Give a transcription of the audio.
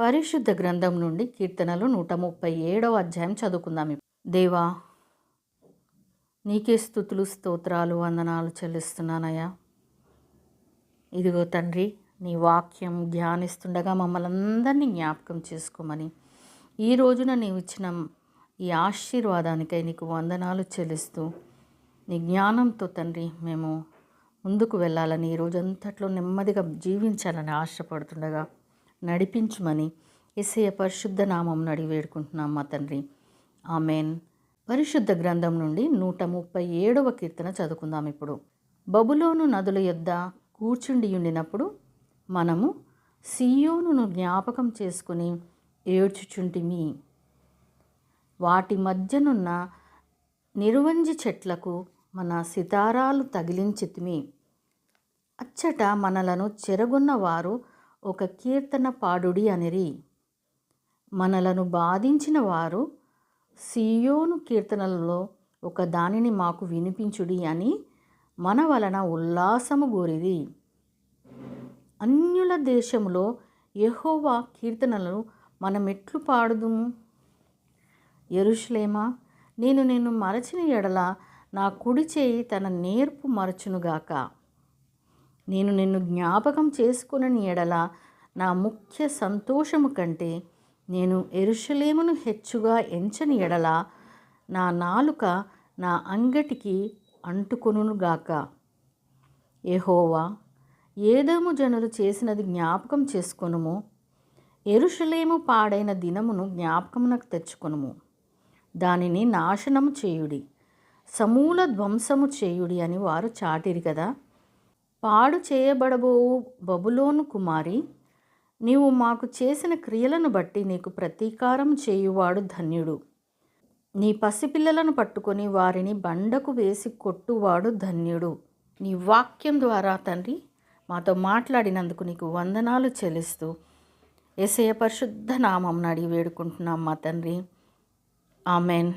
పరిశుద్ధ గ్రంథం నుండి కీర్తనలు నూట ముప్పై ఏడవ అధ్యాయం చదువుకుందాం. దేవా నీకే స్థుతులు స్తోత్రాలు వందనాలు చెల్లిస్తున్నానయ్యా. ఇదిగో తండ్రి నీ వాక్యం ధ్యానిస్తుండగా మమ్మల్ని అందరినీ జ్ఞాపకం చేసుకోమని ఈ రోజున నీవు ఇచ్చిన ఈ ఆశీర్వాదానికై నీకు వందనాలు చెల్లిస్తూ నీ జ్ఞానంతో తండ్రి మేము ముందుకు వెళ్ళాలని ఈ రోజంతట్లో నెమ్మదిగా జీవించాలని ఆశపడుతుండగా నడిపించమని ఎస్ఐ పరిశుద్ధ నామం నడి వేడుకుంటున్నాం మా తండ్రి. ఆమెన్. పరిశుద్ధ గ్రంథం నుండి నూట ముప్పై ఏడవ కీర్తన చదువుకుందాం ఇప్పుడు. బబులోను నదుల యొద్ద కూర్చుండి ఉండినప్పుడు మనము సియోనును జ్ఞాపకం చేసుకుని ఏడ్చుచుంటిమి. వాటి మధ్యనున్న నిరువంజి చెట్లకు మన సితారాలు తగిలించితిమి. అచ్చట మనలను చెరగున్న వారు ఒక కీర్తన పాడుడి అనిరి. మనలను బాధించిన వారు సియోను కీర్తనలలో ఒక దానిని మాకు వినిపించుడి అని మన వలన ఉల్లాసము గోరిది అన్యుల దేశంలో యహోవా కీర్తనలను మనమెట్లు పాడుదుము? ఎరుషులేమా నేను నిన్ను మరచిన ఎడల నా కుడి చేయి తన నేర్పు మరచునుగాక. నేను నిన్ను జ్ఞాపకం చేసుకునని ఎడల నా ముఖ్య సంతోషము కంటే నేను ఎరుషలేమును హెచ్చుగా ఎంచని ఎడల నా నాలుక నా అంగటికి అంటుకొనుగాక ఏహోవా ఏదేమో జనులు చేసినది జ్ఞాపకం చేసుకొనుము ఎరుషలేము పాడైన దినమును జ్ఞాపకమునకు తెచ్చుకొనుము. దానిని నాశనము చేయుడి సమూల ధ్వంసము చేయుడి అని వారు చాటిరి కదా. పాడు చేయబడబోవు బబులోను కుమారి నీవు మాకు చేసిన క్రియలను బట్టి నీకు ప్రతీకారం చేయువాడు ధన్యుడు. నీ పసిపిల్లలను పట్టుకొని వారిని బండకు వేసి కొట్టువాడు ధన్యుడు. నీ వాక్యం ద్వారా తండ్రి మాతో మాట్లాడినందుకు నీకు వందనాలు చెల్లిస్తూ ఎసయ పరిశుద్ధ నామం అడిగి వేడుకుంటున్నాం మా తండ్రి. ఆమెన్.